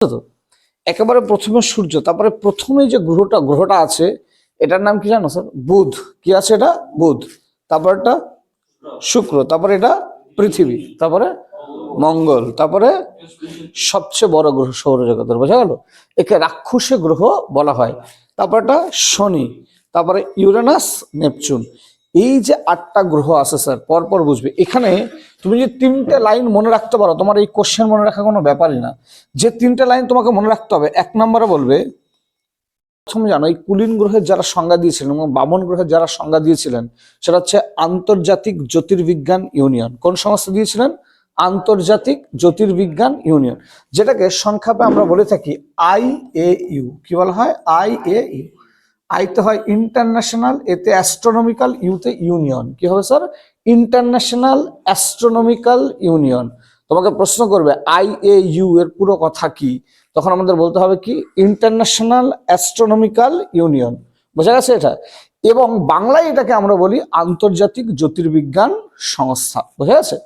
তো একেবারে প্রথমে সূর্য, তারপরে প্রথমে যে গ্রহটা গ্রহটা আছে, এটার নাম কি জানো স্যার? বুধ। কি আছে এটা? বুধ। তারপর এটা শুক্র, তারপরে এটা পৃথিবী, তারপরে মঙ্গল, তারপরে সবচেয়ে বড় গ্রহ সৌরজগতের, বোঝা গেল? একে রাক্ষসে গ্রহ বলা হয়। তারপর এটা শনি, তারপরে ইউরেনাস, নেপচুন। এই যে আটটা গ্রহ আছে স্যার পরপর বুঝবে। এখানে তুমি যে তিনটে লাইন মনে রাখতে পারো, তোমার এই কোশ্চেন মনে রাখা কোনো ব্যাপারই না। যে তিনটে লাইন তোমাকে মনে রাখতে হবে, এক নম্বরে বলবে, প্রথমে জানো, এই কুলিন গ্রহের যারা সংজ্ঞা দিয়েছিলেন এবং বামন গ্রহের যারা সংজ্ঞা দিয়েছিলেন, সেটা হচ্ছে আন্তর্জাতিক জ্যোতির্বিজ্ঞান ইউনিয়ন। কোন সংস্থা দিয়েছিলেন? আন্তর্জাতিক জ্যোতির্বিজ্ঞান ইউনিয়ন। যেটাকে সংক্ষেপে আমরা বলে থাকি আই এ ইউ। কি বলা হয়? I A U. আইতে হয় ইন্টারন্যাশনাল, এতে অ্যাস্ট্রোনমিক্যাল ইউতে ইউনিয়ন কি হবে স্যার? ইন্টারন্যাশনাল অ্যাস্ট্রোনমিক্যাল ইউনিয়ন তোমাকে প্রশ্ন করবে, আই এ ইউ এর পুরো কথা কি? তখন আমাদের বলতে হবে কি? ইন্টারন্যাশনাল অ্যাস্ট্রোনমিক্যাল ইউনিয়ন বোঝা গেছে এটা? এবং বাংলায় এটাকে আমরা বলি আন্তর্জাতিক জ্যোতির্বিজ্ঞান সংস্থা। বোঝা গেছে?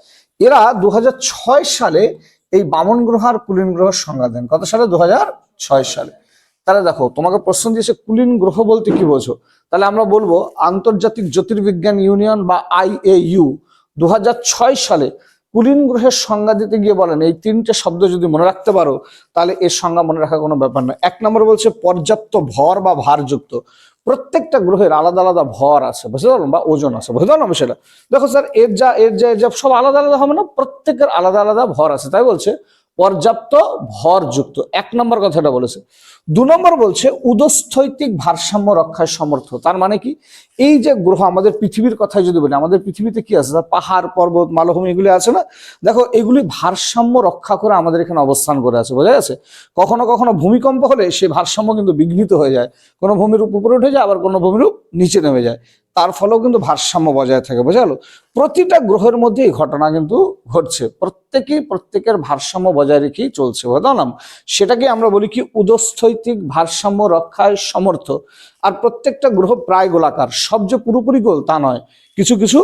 এরা দু হাজার ছয় সালে এই বামন গ্রহ আর কুলিন গ্রহের সংজ্ঞা দেন। কত সালে? দু হাজার ছয় সালে। তাহলে দেখো, তোমাকে প্রশ্ন দিয়েছে কুলিন গ্রহ বলতে কি বোঝো? তাহলে আমরা বলব, আন্তর্জাতিক জ্যোতির্বিজ্ঞান ইউনিয়ন বা আইএইউ দু হাজার ছয় সালে কুলিন গ্রহের সংজ্ঞা দিতে গিয়ে বলেন, এই তিনটে শব্দ যদি মনে রাখতে পারো, তাহলে এর সংজ্ঞা মনে রাখা কোনো ব্যাপার না এক নম্বর বলছে পর্যাপ্ত ভর বা ভারযুক্ত। প্রত্যেকটা গ্রহের আলাদা আলাদা ভর আছে, বুঝতে পারলাম? বা ওজন আছে, বুঝতে পারলাম সেটা দেখো স্যার, এর যা এর যা এর যা, সব আলাদা আলাদা হবে না? প্রত্যেকের আলাদা আলাদা ভর আছে, তাই বলছে পর্যাপ্ত ভরযুক্ত। এক নম্বর কথাটা বলেছে দু নম্বর বলছে উদস্থৈতিক ভারসাম্য রক্ষায় সমর্থ। তার মানে কি? এই যে গ্রহ, আমাদের পৃথিবীর কথাই যদি বলি, আমাদের পৃথিবীতে কি আছে? পাহাড়, পর্বত, মালভূমি এগুলি আছে না? দেখো, এগুলি ভারসাম্য রক্ষা করে আমাদের এখানে অবস্থান করে আছে, বোঝা গেছে? কখনো কখনো ভূমিকম্প হলে সেই ভারসাম্য কিন্তু বিঘ্নিত হয়ে যায়। কোনো ভূমিরূপ উপরে উঠে যায়, আবার কোনো ভূমিরূপ নিচে নেমে যায়। তার ফলেও কিন্তু ভারসাম্য বজায় থাকে, বোঝা গেল? প্রতিটা গ্রহের মধ্যে এই ঘটনা কিন্তু ঘটছে। প্রত্যেকেই প্রত্যেকের ভারসাম্য বজায় রেখেই চলছে বুঝলাম সেটাকে আমরা বলি কি, উদস্থৈতিক ভারসাম্য রক্ষায় সমর্থ। আর প্রত্যেকটা গ্রহ প্রায় গোলাকার সব যে পুরোপুরি গোল তা নয়। কিছু কিছু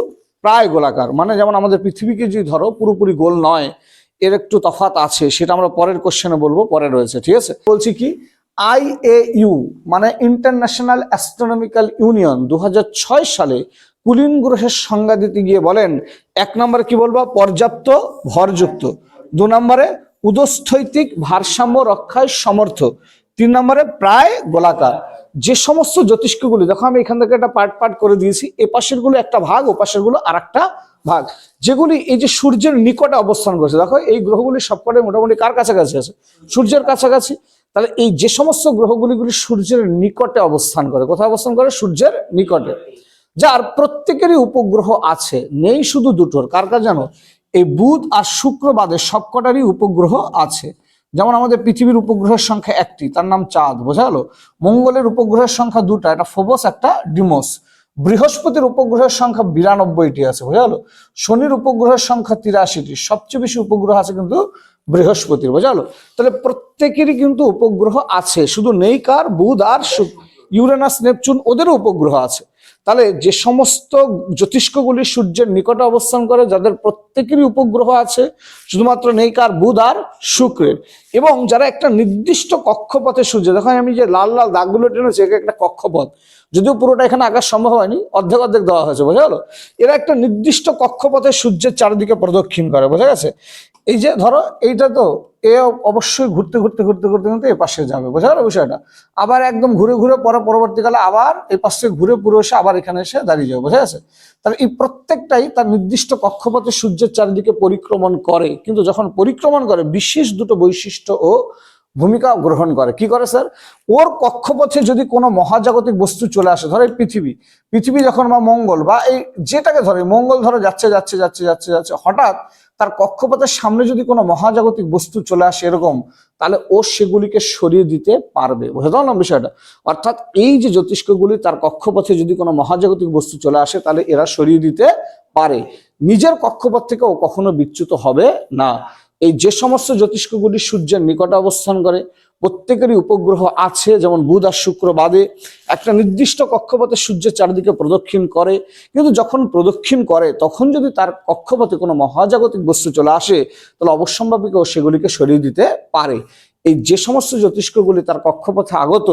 প্রায় গোলাকার। মানে যেমন আমাদের পৃথিবীকে যদি ধরো পুরোপুরি গোল নয়, এর একটু তফাত আছে, সেটা আমরা পরের কোশ্চেনে বলব, পরে রয়েছে, ঠিক আছে? বলছি কি আইএইউ মানে ইন্টারন্যাশনাল অ্যাস্ট্রোনমিক্যাল ইউনিয়ন দু হাজার ছয় সালে কুলিন গ্রহের সংজ্ঞা দিতে গিয়ে বলেন, এক নম্বরে কি বলব? পর্যাপ্ত, ভরযুক্ত। দু নম্বরে, উদস্থৈতিক ভারসাম্য রক্ষায় সমর্থ। তিন নম্বরে, প্রায় গোলাকার। যে সমস্ত জ্যোতিষ্কগুলি দেখো আমি এখান থেকে একটা পার্ট পার্ট করে দিয়েছি। এ পাশেরগুলো একটা ভাগ, ও পাশেরগুলো আর একটা ভাগ। যেগুলি এই যে সূর্যের নিকটে অবস্থান করছে, দেখো এই গ্রহগুলি সবকটাই মোটামুটি কার কাছাকাছি আছে? সূর্যের কাছাকাছি। তাহলে এই যে সমস্ত গ্রহগুলিগুলি সূর্যের নিকটে অবস্থান করে। কোথায় অবস্থান করে? সূর্যের নিকটে। যার প্রত্যেকেরই উপগ্রহ আছে, নেই শুধু দুটোর। কার কার জানো? এই বুধ আর শুক্র বাদে সবকটারই উপগ্রহ আছে। যেমন আমাদের পৃথিবীর উপগ্রহের সংখ্যা একটি, তার নাম চাঁদ, বোঝা গেল? মঙ্গলের উপগ্রহের সংখ্যা দুটা, একটা ফোবস, একটা ডিমোস। বৃহস্পতির উপগ্রহের সংখ্যা বিরানব্বইটি আছে, বোঝা গেল? শনির উপগ্রহের সংখ্যা তিরাশিটি, সবচেয়ে বেশি উপগ্রহ আছে কিন্তু বৃহস্পতির, বোঝা গেল? তাহলে প্রত্যেকেরই কিন্তু উপগ্রহ আছে, শুধু নেই কার? বুধ আর ইউরেনাস, নেপচুন, ওদেরও উপগ্রহ আছে। তাহলে যে সমস্ত জ্যোতিষ্কগুলি সূর্যের নিকটে অবস্থান করে, যাদের প্রত্যেকেরই উপগ্রহ আছে, শুধুমাত্র নেই কার বুধ আর শুক্রের। এবং যারা একটা নির্দিষ্ট কক্ষপথে সূর্য, দেখো আমি যে লাল লাল দাগগুলো টেনেছি এটা একটা কক্ষপথ। যদিও পুরোটা এখানে আকাশ সম্ভব হয়নি, অর্ধেক অর্ধেক দেওয়া হয়েছে, বোঝা গেল? এরা একটা নির্দিষ্ট কক্ষপথে সূর্যের চারিদিকে প্রদক্ষিণ করে, বোঝা গেছে? এই যে ধরো, এইটা তো এ অবশ্যই ঘুরতে ঘুরতে ঘুরতে ঘুরতে ঘুরতে এ পাশে যাবে। বোঝা গেল বিষয়টা? আবার একদম ঘুরে ঘুরে পরে, পরবর্তীকালে আবার এই পাশ ঘুরে, পুরো এসে আবার এখানে এসে দাঁড়িয়ে যাবে, বোঝা গেছে? তাহলে এই প্রত্যেকটাই তার নির্দিষ্ট কক্ষপথে সূর্যের চারিদিকে পরিক্রমণ করে, কিন্তু যখন পরিক্রমণ করে, বিশেষ দুটো বৈশিষ্ট্য ও ভূমিকা গ্রহণ করে। কি করে, স্যার? ওর কক্ষপথে যদি কোনো মহাজাগতিক বস্তু চলে আসে, ধরো পৃথিবী পৃথিবী যখন বা মঙ্গল বা এই যেটাকে ধরে, মঙ্গল ধরো যাচ্ছে যাচ্ছে যাচ্ছে যাচ্ছে যাচ্ছে, হঠাৎ তার কক্ষপথের সামনে যদি কোনো মহাজাগতিক বস্তু চলে আসে এরকম, তাহলে ও সেগুলিকে সরিয়ে দিতে পারবে। বুঝতে না বিষয়টা? অর্থাৎ এই যে জ্যোতিষ্কগুলি তার কক্ষপথে যদি কোনো মহাজাগতিক বস্তু চলে আসে, তাহলে এরা সরিয়ে দিতে পারে। নিজের কক্ষপথ থেকে ও কখনো বিচ্যুত হবে না। এই যে সমস্ত জ্যোতিষ্কগুলি সূর্যের নিকটে অবস্থান করে প্রত্যেকেরই উপগ্রহ আছে, যেমন বুধ আর শুক্র বাদে। একটা নির্দিষ্ট কক্ষপথে সূর্যের চারিদিকে প্রদক্ষিণ করে, কিন্তু যখন প্রদক্ষিণ করে, তখন যদি তার কক্ষপথে কোনো মহাজাগতিক বস্তু চলে আসে, তাহলে অবশ্যম্ভাবীকেও সেগুলিকে সরিয়ে দিতে পারে। এই যে সমস্ত জ্যোতিষ্কগুলি তার কক্ষপথে আগত,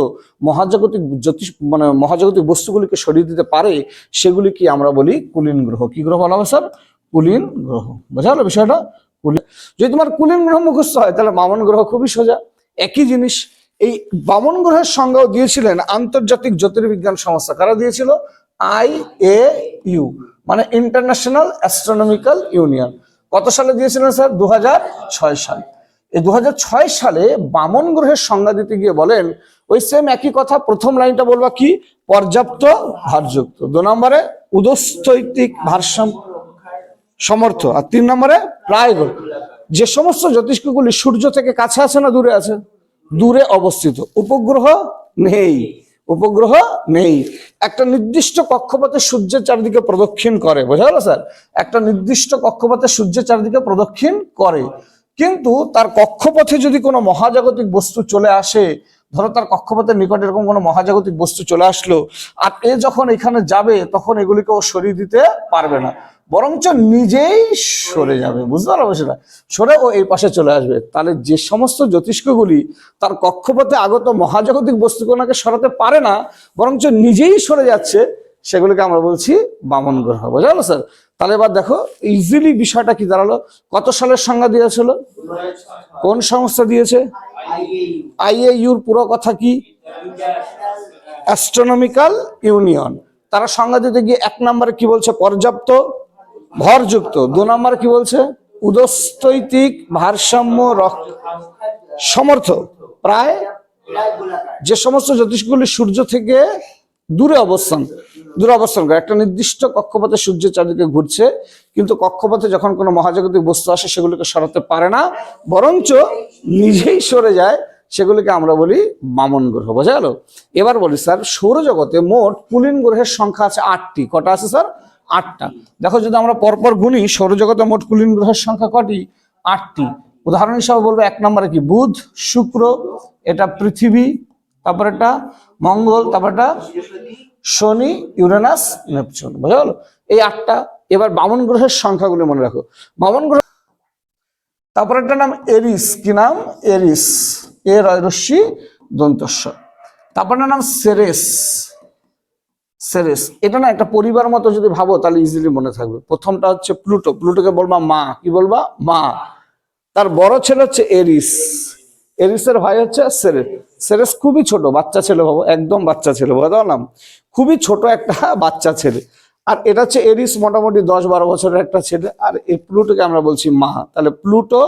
মহাজাগতিক জ্যোতিষ মানে মহাজাগতিক বস্তুগুলিকে সরিয়ে দিতে পারে, সেগুলিকে আমরা বলি কুলীন গ্রহ। কি গ্রহ বলা হবে স্যার? কুলীন গ্রহ। বোঝা গেল বিষয়টা? যদি তোমার কুলীন গ্রহ মুখস্থ হয়, তাহলে বামন গ্রহ খুবই সোজা। একই জিনিস, এই বামন গ্রহের সংজ্ঞাও দিয়েছিলেন আন্তর্জাতিক জ্যোতির্বিজ্ঞান সংস্থা। কারা দিয়েছিল? আই এ ইউ মানে ইন্টারন্যাশনাল অ্যাস্ট্রোনমিক্যাল ইউনিয়ন কত সালে দিয়েছিলেন স্যার? দু হাজার ছয় সাল। এই দু হাজার ছয় সালে বামন গ্রহের সংজ্ঞা দিতে গিয়ে বলেন, ওই সেম একই কথা, প্রথম লাইনটা বলবা কি? পর্যাপ্ত, ভারযুক্ত। দু নম্বরে উদস্তৈতিক ভারসাম্য, সমর্থ। আর তিন নম্বরে প্রায়। যে সমস্ত জ্যোতিষ্কগুলি সূর্য থেকে কাছে আছে না দূরে আছে? দূরে অবস্থিত। উপগ্রহ নেই। উপগ্রহ নেই। একটা নির্দিষ্ট কক্ষপথে সূর্যের চারিদিকে প্রদক্ষিণ করে। বোঝা গেল, স্যার? একটা নির্দিষ্ট কক্ষপথে সূর্যের চারিদিকে প্রদক্ষিণ করে। কিন্তু তার কক্ষপথে যদি কোনো মহাজাগতিক বস্তু চলে আসে ধরো তার কক্ষপথের নিকট এরকম কোনো মহাজাগতিক বস্তু চলে আসলো, আর এ যখন এখানে যাবে, তখন এগুলিকে ও সরিয়ে দিতে পারবে না। বরঞ্চ নিজেই সরে যাবে, বুঝতে পারব সেটা সরে ও এই পাশে চলে আসবে। তাহলে যে সমস্ত জ্যোতিষ্কগুলি তার কক্ষপথে আগত মহাজাগতিক বস্তুগুলোকে সরাতে পারে না, বরঞ্চ নিজেই সরে যাচ্ছে, সেগুলিকে আমরা বলছি বামন গ্রহ। বোঝা গেল স্যার? তাহলে এবার দেখো ইজিলি বিষয়টা কি দাঁড়াল? কত সালের সংজ্ঞা দিয়েছিল? কোন সংস্থা দিয়েছে? আইএইউর পুরো কথা কি? অ্যাস্ট্রোনমিক্যাল ইউনিয়ন তারা সংজ্ঞা দিতে গিয়ে এক নম্বরে কি বলছে? পর্যাপ্ত, ভরযুক্ত। দু নম্বরে কি বলছে? উদস্তৈতিক ভারসাম্য সমর্থ। প্রায় যে সমস্ত জ্যোতিষগুলি সূর্য থেকে দূরে অবস্থান দূরে অবস্থান করে। একটা নির্দিষ্ট কক্ষপথে সূর্যের চারদিকে ঘুরছে, কিন্তু কক্ষপথে যখন কোনো মহাজাগতিক বস্তু আসে, সেগুলিকে সরাতে পারে না, বরঞ্চ নিজেই সরে যায়, সেগুলিকে আমরা বলি বামন গ্রহ। বোঝা গেল? এবার বলি, স্যার, সৌরজগতে মোট কুলীন গ্রহের সংখ্যা আছে আটটি। কটা আছে, স্যার? আটটা। দেখো, যদি আমরা পরপর গুনি, সৌরজগতে মোট কুলীন গ্রহের সংখ্যা কটি? আটটি। উদাহরণ হিসাবে বলব, এক নম্বরে কি? বুধ, শুক্র, এটা পৃথিবী, তারপর এটা মঙ্গল, তারপর এটা শনি, ইউরেনাস, নেপচুন। বোঝা গেল? এই আটটা। এবার বামন গ্রহের সংখ্যাগুলি মনে রাখো। বামন গ্রহ তারপর একটা নাম এরিস। কি নাম? এরিস। এ রয় রশ্মি দন্তস্ব তারপর নাম সেরেস। সেরেস। এটা না একটা পরিবার মতো যদি ভাবো, তাহলে ইজিলি মনে থাকবে। প্রথমটা হচ্ছে প্লুটো। প্লুটোকে বলবা মা। কি বলবা? মা। তার বড় ছেলে হচ্ছে এরিস। এরিসের ভাই হচ্ছে সেরেস সেরেস খুবই ছোট, বাচ্চা ছেলে ভাবো একদম বাচ্চা ছেলে বুঝতে পারলাম খুবই ছোট একটা বাচ্চা ছেলে। আর এটা হচ্ছে এরিস মোটামুটি দশ বারো বছরের একটা ছেলে। আর এই প্লুটোকে আমরা বলছি মা। তাহলে প্লুটো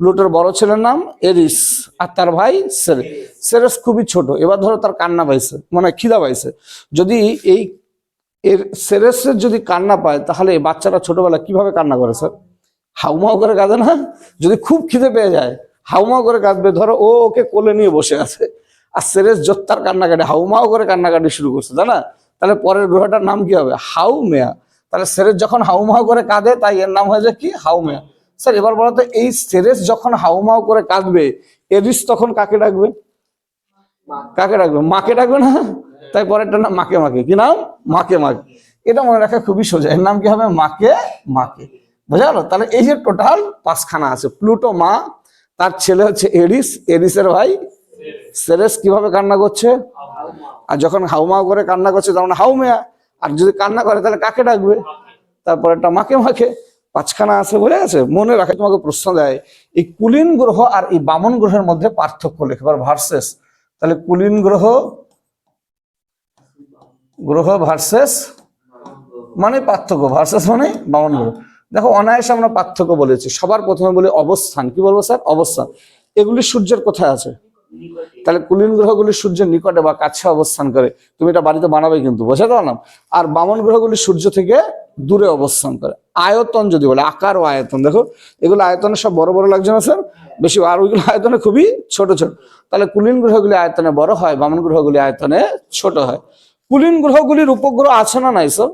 প্লুটোর বড় ছেলের নাম এরিস আর তার ভাই সেরেস সেরেস খুবই ছোট। এবার ধরো তার কান্না পাইছে মানে খিদা পাইছে। যদি এই এর সেরেসের যদি কান্না পায়, তাহলে এই বাচ্চারা ছোটবেলা কীভাবে কান্না করে স্যার হাউমাউ করে কাঁদে না? যদি খুব খিদে পেয়ে যায়, হাউমাউ করে কাঁদবে। ধরো ও ওকে কোলে নিয়ে বসে আছে। আর সেরেস জোত্তার কান্নাকাটি, হাউমাউ করে কান্নাকাটি শুরু করছে তাই না তাহলে পরের গ্রহটার নাম কি হবে? হাউ মেয়া তাহলে সেরেস যখন হাউমাউ করে কাঁদে, তাই এর নাম হয়ে যায় কি? হাউ মেয়া স্যার, এবার বলো তো, এই সেরেস যখন হাউমাউ করে কাঁদবে এরিস তখন কাকে ডাকবে? কাকে ডাকবে? মাকে ডাকবে না? তাই পরেরটা নাম মাকে মাকে। কি নাম? মাকে মাকে। এটা মনে রাখা খুবই সোজা। এর নাম কি হবে? মাকে মাকে। বোঝা গেল? তাহলে এই যে টোটাল পাঁচখানা আছে। প্লুটো মা, তার ছেলে হচ্ছে এরিস। এরিসের ভাই সেরেস কীভাবে কান্না করছে? আর যখন হাউমাউ করে কান্না করছে তখন হাউমেয়া। আর যদি কান্না করে, তাহলে কাকে ডাকবে? তারপর একটা মাকে মাকে পাঁচখানা আছে বলে আছে, মনে রাখে, তোমাকে প্রশ্ন দেয়, এই কুলীন গ্রহ আর এই বামন গ্রহের মধ্যে পার্থক্য লেখবার ভার্সেস তাহলে কুলীন গ্রহ গ্রহ ভার্সেস মানে পার্থক্য ভার্সেস মানে বামন গ্রহ। দেখো, অনায়াসে আমরা পার্থক্য বলেছি। সবার প্রথমে বলি অবস্থান। কি বলব স্যার? অবস্থান। এগুলি সূর্যের কোথায় আছে? তাহলে কুলীন গ্রহগুলি সূর্যের নিকটে বা কাছে অবস্থান করে। তুমি এটা বাড়িতে বানাবে কিন্তু বোঝাতে পারলাম আর বামন গ্রহগুলি সূর্য থেকে দূরে অবস্থান করে। আয়তন যদি বলে, আকার ও আয়তন, দেখো, এগুলো আয়তনে সব বড় বড় লাগছে না, স্যার? বেশি, আর ওইগুলো আয়তনে খুবই ছোট ছোট। তাহলে কুলীন গ্রহগুলি আয়তনে বড় হয়, বামন গ্রহগুলি আয়তনে ছোট হয়। কুলীন গ্রহগুলির উপগ্রহ আছে না নাই, স্যার?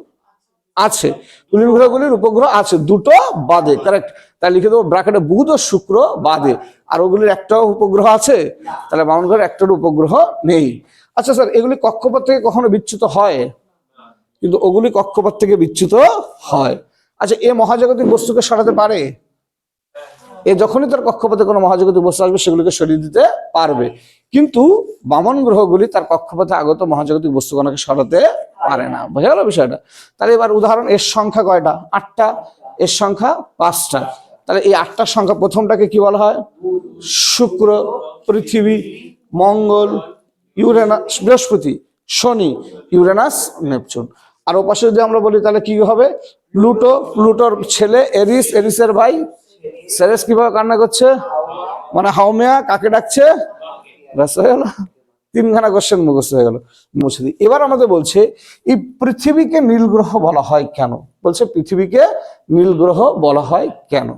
আছে। কুলীন গ্রহগুলির উপগ্রহ আছে, দুটো বাদে কারেক্ট তাই লিখে দেবো ব্রাকেটে বুধ ও শুক্র বাদে। আর ওগুলির একটাও উপগ্রহ আছে, তাহলে বামন গ্রহের একটার উপগ্রহ নেই। আচ্ছা স্যার এগুলি কক্ষপথ থেকে কখনো বিচ্যুত হয়? কিন্তু ওগুলি কক্ষপথ থেকে বিচ্যুত হয়। আচ্ছা এ মহাজাগতিক বস্তুকে সরাতে পারে? এ যখনই তার কক্ষপথে কোনো মহাজাগতিক বস্তু আসবে, সেগুলিকে সরিয়ে দিতে পারবে। কিন্তু বামন গ্রহগুলি তার কক্ষপথে আগত মহাজাগতিক বস্তুগণকে সরাতে পারে না। বোঝা গেল বিষয়টা? তাহলে এবার উদাহরণ, এর সংখ্যা কয়টা? আটটা। এর সংখ্যা পাঁচটা। তাহলে এই আটটার সংখ্যা প্রথমটাকে কি বলা হয়? শুক্র, পৃথিবী, মঙ্গল, ইউরেনাস, বৃহস্পতি, শনি, ইউরেনাস, নেপচুন। আর ওপাশে যদি আমরা বলি তাহলে কি হবে? প্লুটো, প্লুটোর ছেলে এরিস, এরিসের ভাই সেরেস কীভাবে কান্না করছে? মানে হাউমিয়া কাকে ডাকছে? হয়ে গেল। তিনখানা কোশ্চেন মুখস্থ হয়ে গেল। মুছে এবার আমাদের বলছে, এই পৃথিবীকে নীল গ্রহ বলা হয় কেন? বলছে, পৃথিবীকে নীল গ্রহ বলা হয় কেন?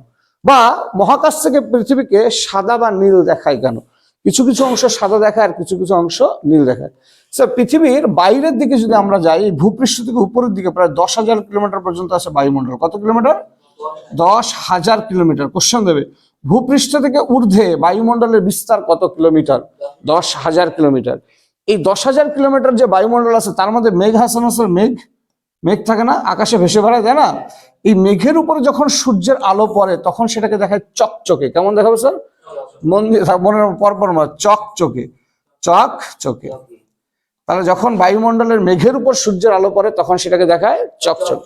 বা মহাকাশ থেকে পৃথিবীকে সাদা বা নীল দেখায় কেন? কিছু কিছু অংশ সাদা দেখায় আর কিছু কিছু অংশ নীল দেখায়। স্যার পৃথিবীর বাইরের দিকে যদি আমরা যাই, ভূপৃষ্ঠ থেকে উপরের দিকে প্রায় দশ হাজার কিলোমিটার পর্যন্ত আছে বায়ুমণ্ডল। কত কিলোমিটার? দশ হাজার কিলোমিটার। কোশ্চেন দেবে, ভূপৃষ্ঠ থেকে ঊর্ধ্বে বায়ুমণ্ডলের বিস্তার কত কিলোমিটার? দশ হাজার কিলোমিটার। এই দশ হাজার কিলোমিটার যে বায়ুমণ্ডল আছে, তার মধ্যে মেঘ, হাসান মেঘ মেঘ থাকে না? আকাশে ভেসে বেড়ায়, তাই না? এই মেঘের উপরে যখন সূর্যের আলো পড়ে, তখন সেটাকে দেখায় চকচকে। কেমন দেখাবে, স্যার? মন দিয়ে মনের পরপর চকচকে। চক চকে তাহলে যখন বায়ুমণ্ডলের মেঘের উপর সূর্যের আলো পড়ে, তখন সেটাকে দেখায় চকচক।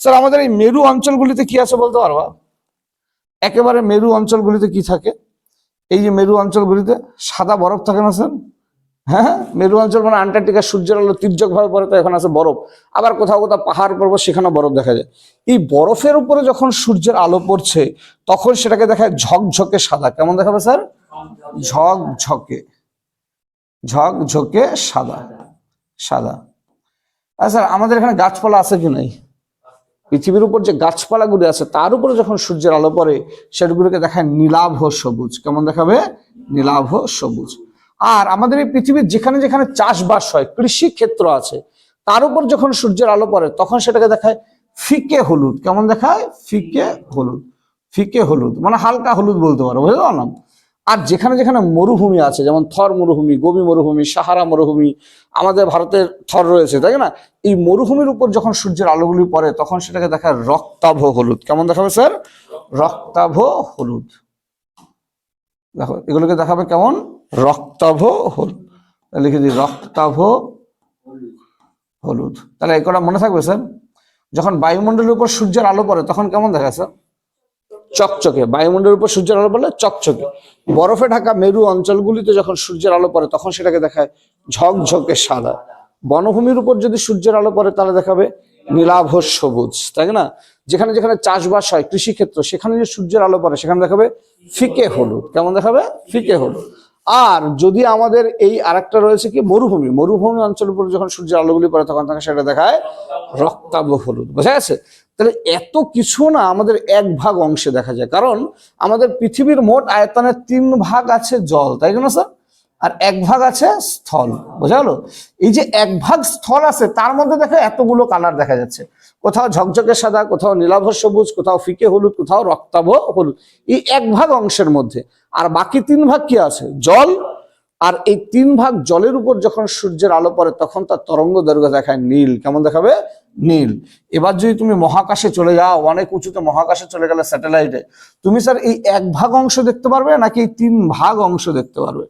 স্যার, আমাদের এই মেরু অঞ্চলগুলিতে কি আছে বলতে পারবা? একেবারে মেরু অঞ্চলগুলিতে কি থাকে? এই যে মেরু অঞ্চলগুলিতে সাদা বরফ থাকে না, স্যার? হ্যাঁ মেরু অঞ্চল মানে আন্টার্কটিকা সূর্যের আলো তির্যক ভাবে পড়ে, তো এখন আছে বরফ। আবার কোথাও কোথাও পাহাড় পর্বত সেখানে বরফ দেখা যায়। এই বরফের উপরে যখন সূর্যের আলো পড়ছে, তখন সেটাকে দেখায় ঝকঝকে সাদা। কেমন দেখাবে, স্যার? ঝকঝকে। ঝকঝকে সাদা। সাদা। আচ্ছা আমাদের এখানে গাছপালা আছে কি নাই? পৃথিবীর উপর যে গাছপালাগুলি আছে, তার উপরে যখন সূর্যের আলো পড়ে, সেগুলোকে দেখায় নীলাভ সবুজ। কেমন দেখাবে? নীলাভ সবুজ। আর আমাদের এই পৃথিবীর যেখানে যেখানে চাষবাস হয়, কৃষি ক্ষেত্র আছে, তার উপর যখন সূর্যের আলো পড়ে, তখন সেটাকে দেখায় ফিকে হলুদ। কেমন দেখায়? ফিকে হলুদ। ফিকে হলুদ। মানে হালকা হলুদ বলতে পারো, বুঝতে পারলাম? আর যেখানে যেখানে মরুভূমি আছে, যেমন থর মরুভূমি, গোবি মরুভূমি, সাহারা মরুভূমি, আমাদের ভারতের থর রয়েছে, তাই না? এই মরুভূমির উপর যখন সূর্যের আলোগুলি পড়ে, তখন সেটাকে দেখায় রক্তাভ হলুদ। কেমন দেখাবে, স্যার? রক্তাভ হলুদ। দেখো, এগুলোকে দেখাবে কেমন? রক্তাভ হলুদ। লিখে দিই, রক্তাভ হলুদ। তাহলে এই কটা মনে থাকবে, স্যার? যখন বায়ুমণ্ডলের উপর সূর্যের আলো পড়ে, তখন কেমন দেখা স্যার? চকচকে, বায়ুমণ্ডলের উপর সূর্যের আলো পড়লে চকচকে। বরফে ঢাকা মেরু অঞ্চলগুলিতে যখন সূর্যের আলো পড়ে, তখন সেটাকে দেখায় ঝকঝকে সাদা। বনভূমির উপর যদি সূর্যের আলো পড়ে, তাহলে দেখাবে নীলাভ সবুজ, তাই না? যেখানে যেখানে চাষবাস হয়, কৃষিক্ষেত্র, সেখানে যে সূর্যের আলো পড়ে, সেখানে দেখাবে ফিকে হলুদ। কেমন দেখাবে? ফিকে হলুদ। আর যদি আমাদের এই আরেকটা রয়েছে কি? মরুভূমি। মরুভূমি অঞ্চলের উপর যখন সূর্যের আলোগুলি পড়ে, তখন তাকে সেটা দেখায় রক্তাভ হলুদ। বোঝা গেছে? তাহলে এত কিছু না আমাদের এক ভাগ অংশে দেখা যায়। কারণ আমাদের পৃথিবীর মোট আয়তনের তিন ভাগ আছে জল, তাই না স্যার? আর এক ভাগ আছে স্থল, বোঝা গেল? এই যে এক ভাগ স্থল আছে, তার মধ্যে দেখো এতগুলো কালার দেখা যাচ্ছে। কোথাও ঝকঝকে সাদা, কোথাও নীলাভ সবুজ, কোথাও ফিকে হলুদ, কোথাও রক্তাভ হলুদ। এই এক ভাগ অংশের মধ্যে। আর বাকি তিন ভাগ কি আছে? জল আর এই তিন ভাগ জলের উপর যখন সূর্যের আলো পড়ে, তখন তার তরঙ্গ দৈর্ঘ্য দেখায় নীল। কেমন দেখাবে? নীল। এবার যদি তুমি মহাকাশে চলে যাও, অনেক উঁচুতে মহাকাশে চলে গেলে স্যাটেলাইটে, তুমি স্যার এই এক ভাগ অংশ দেখতে পারবে নাকি এই তিন ভাগ অংশ দেখতে পারবে?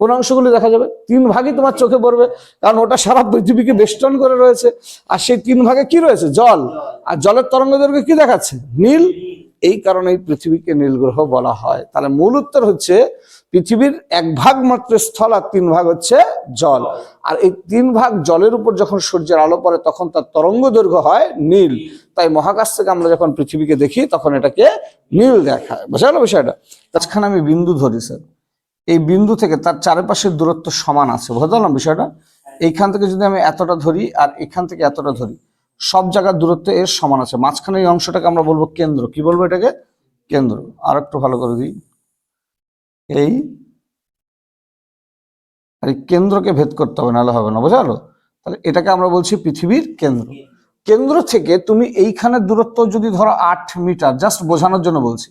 কোন অংশগুলি দেখা যাবে? তিন ভাগই তোমার চোখে পড়বে, কারণ ওটা সারা পৃথিবীকে বেষ্টন করে রয়েছে। আর সেই তিন ভাগে কি রয়েছে? জল। আর জলের তরঙ্গ দৈর্ঘ্য কি দেখাচ্ছে? নীল। এই কারণে এই পৃথিবীকে নীল গ্রহ বলা হয়। তাহলে মূল উত্তর হচ্ছে পৃথিবীর এক ভাগ মাত্র স্থল আর তিন ভাগ হচ্ছে জল। আর এই তিন ভাগ জলের উপর যখন সূর্যের আলো পড়ে, তখন তার তরঙ্গ দৈর্ঘ্য হয় নীল। তাই মহাকাশ থেকে আমরা যখন পৃথিবীকে দেখি, তখন এটাকে নীল দেখায় বোঝা গেল বিষয়টা? তাছখানে আমি বিন্দু ধরি, স্যার। এই বিন্দু থেকে তার চারিপাশের দূরত্ব সমান আছে। বুঝতে পারলাম বিষয়টা? এইখান থেকে যদি আমি এতটা ধরি আর এখান থেকে এতটা ধরি, সব জায়গার দূরত্ব এর সমান আছে। মাঝখানে এই অংশটাকে আমরা বলব কেন্দ্র। কি বলব এটাকে? কেন্দ্র। আর একটু ভালো করে দিই। এই? আর কেন্দ্রকে ভেদ করতে হবে, নাহলে হবে না, বোঝা গেলো? তাহলে এটাকে আমরা বলছি পৃথিবীর কেন্দ্র। কেন্দ্র থেকে তুমি এইখানের দূরত্ব যদি ধরো আট মিটার জাস্ট বোঝানোর জন্য বলছি,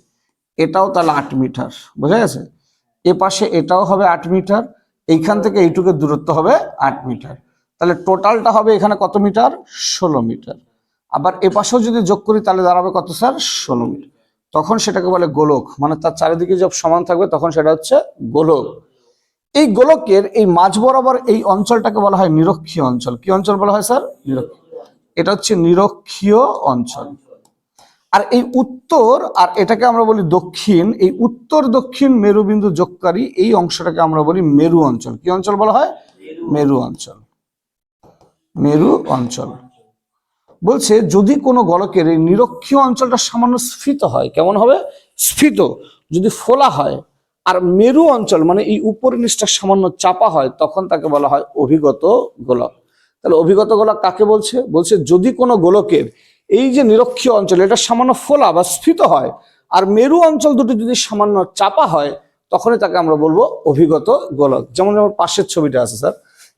এটাও তাহলে আট মিটার, বোঝা গেছে? এ পাশে এটাও হবে আট মিটার, এইখান থেকে এইটুকুর দূরত্ব হবে আট মিটার। তাহলে টোটালটা হবে এখানে কত মিটার? ষোলো মিটার। আবার এ পাশেও যদি যোগ করি, তাহলে দাঁড়াবে কত স্যার? ষোলো মিটার। তখন সেটাকে বলে গোলক। মানে তার চারিদিকে যখন সমান থাকবে তখন সেটা হচ্ছে গোলক। এই গোলকের এই মাঝ বরাবর এই অঞ্চলটাকে বলা হয় নিরক্ষীয় অঞ্চল। কি অঞ্চল বলা হয় স্যার? এটা হচ্ছে নিরক্ষীয় অঞ্চল। আর এই উত্তর আর এটাকে আমরা বলি দক্ষিণ এই উত্তর দক্ষিণ মেরুবিন্দু যোগকারী এই অংশটাকে আমরা বলি মেরু অঞ্চল। কি অঞ্চল বলা হয়? মেরু অঞ্চল। মেরু অঞ্চল। বলছে, যদি কোনো গলকের এই নিরক্ষীয় অঞ্চলটা সামান্য স্ফীত হয়, কেমন হবে? স্ফীত। যদি ফোলা হয়, আর মেরু অঞ্চল মানে এই উপর নিচটা সামান্য চাপা হয়, তখন তাকে বলা হয় অভিগত গোলক। তাহলে অভিগত গোলক কাকে বলছে? বলছে, যদি কোনো গোলকের এই যে নিরক্ষীয় অঞ্চল, এটা সামান্য ফোলা বা স্ফীত হয়, আর মেরু অঞ্চল দুটো যদি সামান্য চাপা হয়, তখনই তাকে আমরা বলব অভিগত গোলক। যেমন যেমন পাশের ছবিটা আছে, স্যার।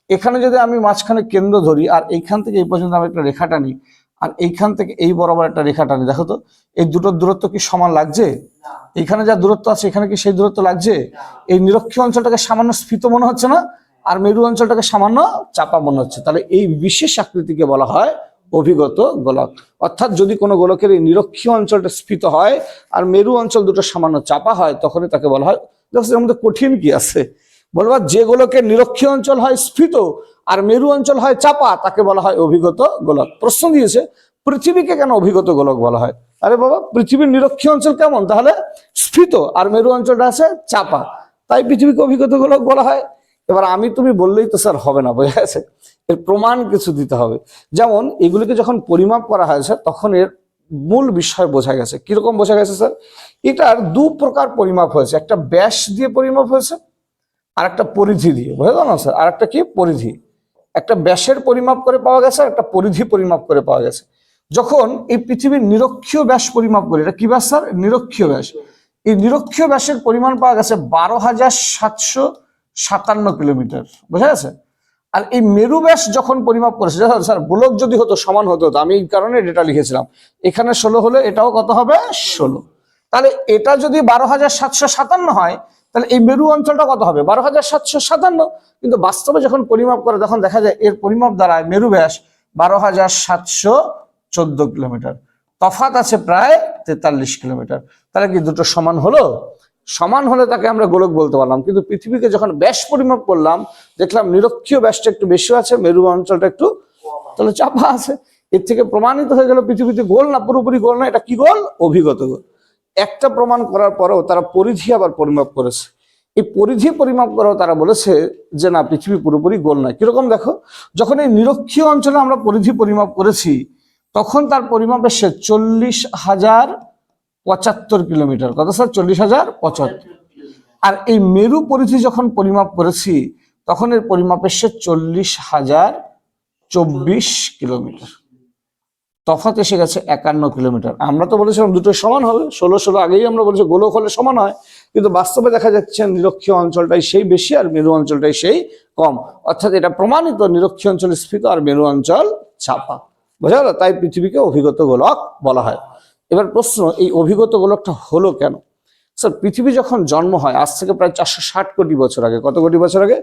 এখানে যদি আমি মাঝখানে কেন্দ্র ধরি, আর এইখান থেকে এই পর্যন্ত আমি একটা রেখা টানি, আর এইখান থেকে এই বরাবর একটা রেখা টানি, দেখো তো, এই দুটোর দূরত্ব কি সমান লাগছে? এখানে যা দূরত্ব আছে, এখানে কি সেই দূরত্ব লাগছে? এই নিরক্ষীয় অঞ্চলটাকে সামান্য স্ফীত মনে হচ্ছে না, আর মেরু অঞ্চলটাকে সামান্য চাপা মনে হচ্ছে। তাহলে এই বিশেষ আকৃতিকে বলা হয় অভিগত গোলক। অর্থাৎ যদি কোনো গোলকের এই নিরক্ষীয় অঞ্চলটা স্ফীত হয়, আর মেরু অঞ্চল দুটো সামান্য চাপা হয়, তখনই তাকে বলা হয়, দেখো মধ্যে কঠিন কি আছে? বলবা যেগুলোকে নিরক্ষীয় অঞ্চল হয় স্ফীত আর মেরু অঞ্চল হয় চাপা, তাকে বলা হয় অভিগত গোলক। প্রশ্ন দিয়েছে, পৃথিবীকে কেন অভিগত গোলক বলা হয়? আরে বাবা, পৃথিবীর নিরক্ষীয় অঞ্চল কেমন? তাহলে স্ফীত আর মেরু অঞ্চলটা আছে চাপা। তাই পৃথিবীকে অভিগত গোলক বলা হয়। এবার আমি তুমি বললেই তো স্যার হবে না, বোঝা গেছে? এর প্রমাণ কিছু দিতে হবে। যেমন, এগুলিকে যখন পরিমাপ করা হয়েছে তখন এর মূল বিষয় বোঝা গেছে। কীরকম বোঝা গেছে স্যার? এটার দু প্রকার পরিমাপ হয়েছে। একটা ব্যাস দিয়ে পরিমাপ হয়েছে আর একটা পরিধি দিয়ে বুঝা না স্যার? আর একটা কি? পরিধি। একটা ব্যাসের পরিমাপ করে পাওয়া গেছে আর একটা পরিধি পরিমাপ করে পাওয়া গেছে। যখন এই পৃথিবীর নিরক্ষীয় ব্যাস পরিমাপ করি, এটা কি ব্যাস স্যার? নিরক্ষীয় ব্যাস। এই নিরক্ষীয় ব্যাসের পরিমাণ পাওয়া গেছে বারো হাজার সাতশো সাতান্ন কিলোমিটার, বোঝা গেছে? আর এই মেরু ব্যাস যখন পরিমাপ করেছে স্যার? গোলক যদি হতো, সমান হতো আমি এই কারণে ডেটা লিখেছিলাম। এখানে ষোলো হলে এটাও কত হবে? ষোলো। তাহলে এটা যদি বারো হাজার সাতশো সাতান্ন হয় তাহলে এই মেরু অঞ্চলটা কত হবে? বারো হাজার সাতশো সাতান্ন। কিন্তু বাস্তবে যখন পরিমাপ করে, তখন দেখা যায় এর পরিমাপ দ্বারায় মেরু ব্যাস বারো হাজার সাতশো চোদ্দ কিলোমিটার। তফাত আছে প্রায় তেতাল্লিশ কিলোমিটার। তাহলে কি দুটো সমান হলো? সমান হলে তাকে আমরা গোলক বলতে পারলাম। কিন্তু পৃথিবীকে যখন ব্যাস পরিমাপ করলাম, দেখলাম নিরক্ষীয় ব্যাসটা একটু বেশি আছে, মেরু অঞ্চলটা একটু তাহলে চাপা আছে। এর থেকে প্রমাণিত হয়ে গেল পৃথিবীতে গোল না, পুরোপুরি গোল না, এটা কি গোল? অভিগত গোল। একটা প্রমাণ করার পরেও তারা পরিধি আবার পরিমাপ করেছে। এই পরিধি পরিমাপ করেও তারা বলেছে যে, না, পৃথিবী পুরোপুরি গোল নয়। কীরকম দেখো, যখন এই নিরক্ষীয় অঞ্চলে আমরা পরিধি পরিমাপ করেছি, তখন তার পরিমাপ এসে চল্লিশ হাজার পঁচাত্তর কিলোমিটার। কত স্যার? চল্লিশ হাজার পঁচাত্তর। আর এই মেরু পরিধি যখন পরিমাপ করেছি, তখন এর পরিমাপ এসে চল্লিশ হাজার চব্বিশ কিলোমিটার। তফাৎ এসে গেছে একান্ন কিলোমিটার। আমরা তো বলেছিলাম দুটো সমান হবে, ষোলো ষোলো আগেই আমরা বলেছি গোলক হলে সমান হয়, কিন্তু বাস্তবে দেখা যাচ্ছে নিরক্ষীয় অঞ্চলটাই সেই বেশি আর মেরু অঞ্চলটাই সেই কম। অর্থাৎ এটা প্রমাণিত নিরক্ষীয় অঞ্চল স্ফীত আর মেরু অঞ্চল ছাপা। বোঝা গেল? তাই পৃথিবীকে অভিগত গোলক বলা হয়। এবার প্রশ্ন, এই অভিগত গোলকটা হলো কেন? স্যার, পৃথিবী যখন জন্ম হয়, আজ থেকে প্রায় চারশো ষাট কোটি বছর আগে, কত কোটি বছর আগে?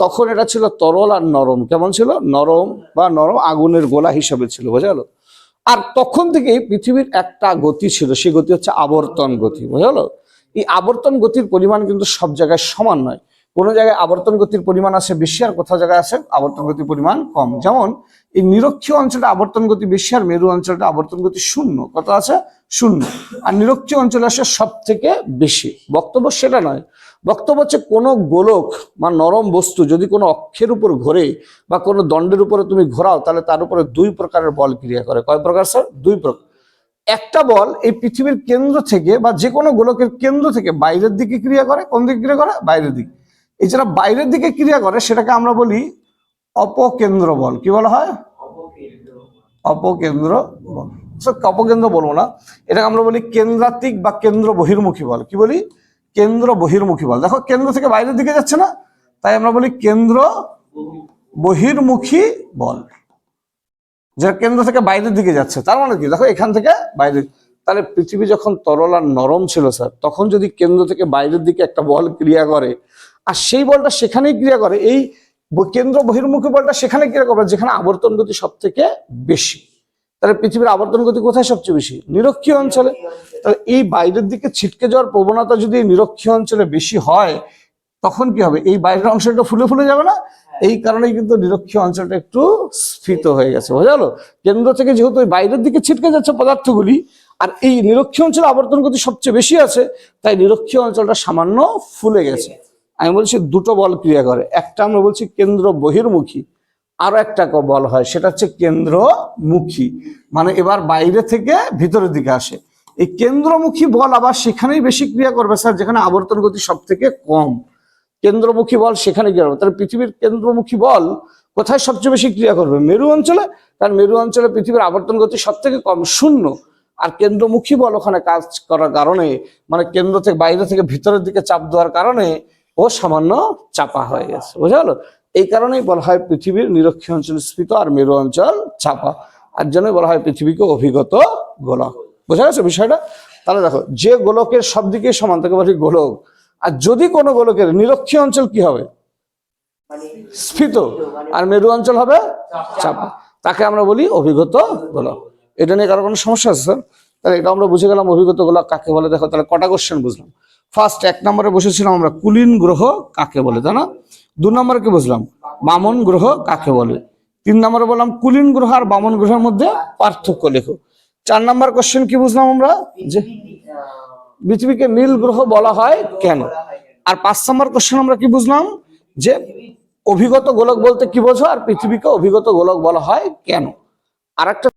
তখন এটা ছিল তরল আর নরম। কেমন ছিল? নরম বা নরম আগুনের গোলা হিসাবে ছিল, বোঝা গেল? আর তখন থেকেই পৃথিবীর একটা গতি ছিল, সেই গতি হচ্ছে আবর্তন গতি, বোঝা গেল? এই আবর্তন গতির পরিমাণ কিন্তু সব জায়গায় সমান নয়। কোনো জায়গায় আবর্তন গতির পরিমাণ আছে বেশি আর কোথাও জায়গায় আছে আবর্তন গতির পরিমাণ কম। যেমন, এই নিরক্ষীয় অঞ্চলটা আবর্তন গতি বেশি আর মেরু অঞ্চলটা আবর্তন গতি শূন্য। কত আছে? শূন্য। আর নিরক্ষীয় অঞ্চলে আসে সব থেকে বেশি। বক্তব্য সেটা নয়। বক্তব্য হচ্ছে কোনো গোলক বা নরম বস্তু যদি কোনো অক্ষের উপর ঘোরে বা কোনো দণ্ডের উপরে তুমি ঘোরাও, তাহলে তার উপরে দুই প্রকারের বল ক্রিয়া করে। কয় প্রকার, স্যার? দুই প্রকার। একটা বল এই পৃথিবীর কেন্দ্র থেকে বা যে কোনো গোলকের কেন্দ্র থেকে বাইরের দিকে ক্রিয়া করে, কোন দিকে ক্রিয়া করে? বাইরের দিকে। এই বাইরের দিকে ক্রিয়া করে, সেটাকে আমরা বলি অপকেন্দ্র বল। কি বলা হয়? অপকেন্দ্র বল। অপকেন্দ্র বলব না। এটাকে আমরা বলি কেন্দ্রাতিক বা কেন্দ্র বহির্মুখী বল। কি বলি? কেন্দ্র বহির্মুখী বল। দেখো, কেন্দ্র থেকে বাইরের দিকে যাচ্ছে না? তাই আমরা বলি কেন্দ্র বহির্মুখী বল। যেটা কেন্দ্র থেকে বাইরের দিকে যাচ্ছে, তার মানে কি? দেখো, এখান থেকে বাইরে তাহলে পৃথিবী যখন তরল আর নরম ছিল, স্যার, তখন যদি কেন্দ্র থেকে বাইরের দিকে একটা বল ক্রিয়া করে, আর সেই বলটা সেখানেই ক্রিয়া করে, এই কেন্দ্র বহির্মুখী বলটা সেখানে ক্রিয়া করবে, যেখানে আবর্তন গতি সব থেকে বেশি। তাহলে পৃথিবীর আবর্তন গতি কোথায় সবচেয়ে বেশি? নিরক্ষীয় অঞ্চলে। তাহলে এই বাইরের দিকে ছিটকে যাওয়ার প্রবণতা যদি নিরক্ষীয় অঞ্চলে বেশি হয়, তখন কি হবে? এই বাইরের অংশটা ফুলে ফুলে যাবে না? এই কারণেই কিন্তু নিরক্ষীয় অঞ্চলটা একটু স্ফীত হয়ে গেছে। বোঝা কেন্দ্র থেকে যেহেতু ওই বাইরের দিকে ছিটকে যাচ্ছে পদার্থগুলি, আর এই নিরক্ষীয় অঞ্চলে আবর্তন গতি সবচেয়ে বেশি আছে, তাই নিরক্ষীয় অঞ্চলটা সামান্য ফুলে গেছে। আমি বলছি দুটো বল ক্রিয়া করে। একটা আমরা বলছি কেন্দ্র বহির্মুখী। আরও একটা বল হয়, সেটা হচ্ছে কেন্দ্রমুখী। মানে এবার বাইরে থেকে ভিতরের দিকে আসে। এই কেন্দ্রমুখী বল আবার সেখানেই বেশি ক্রিয়া করবে স্যার, যেখানে আবর্তন গতি সব থেকে কম। কেন্দ্রমুখী বল সেখানে গিয়ে হবে। তাহলে পৃথিবীর কেন্দ্রমুখী বল কোথায় সবচেয়ে বেশি ক্রিয়া করবে? মেরু অঞ্চলে? কারণ মেরু অঞ্চলে পৃথিবীর আবর্তন গতি সব থেকে কম, শূন্য। আর কেন্দ্রমুখী বল ওখানে কাজ করার কারণে মানে কেন্দ্র থেকে বাইরে থেকে ভিতরের দিকে চাপ দেওয়ার কারণে ও সামান্য চাপা হয়ে গেছে। বোঝা গেল? এই কারণেই বলা হয় পৃথিবীর নিরক্ষীয় অঞ্চল স্ফীত আর মেরু অঞ্চল চাপা। আর জন্যই বলা হয় পৃথিবীকে অভিগত গোলক। বোঝা গেছে বিষয়টা? তাহলে দেখো, যে গোলকের সব দিকে সমান, তাকে বলি গোলক। আর যদি কোনো গোলকের নিরক্ষীয় অঞ্চল কি হবে? স্ফীত আর মেরু অঞ্চল হবে চাপা। তাকে আমরা বলি অভিগত গোলক। এটা নিয়ে কারও কোনো সমস্যা আছে, স্যার? তাহলে এটা আমরা বুঝে গেলাম অভিগত গোলক কাকে বলে। দেখো, তাহলে কটা কোশ্চেন বুঝলাম। ফার্স্ট এক নম্বরে বসেছিলাম আমরা কুলিন গ্রহ কাকে বলে, তাই না? দু নম্বরে কি বুঝলাম বামন গ্রহ কাকে বলে? তিন নম্বরে বললাম, কুলিন গ্রহ আর বামন গ্রহের মধ্যে পার্থক্য লেখো। চার নম্বর কোশ্চেন কি বুঝলাম আমরা? যে পৃথিবীকে নীল গ্রহ বলা হয় কেন? আর পাঁচ নম্বর কোশ্চেন আমরা কি বুঝলাম? যে অভিগত গোলক বলতে কি বোঝো? আর পৃথিবীকে অভিগত গোলক বলা হয় কেন? আর একটা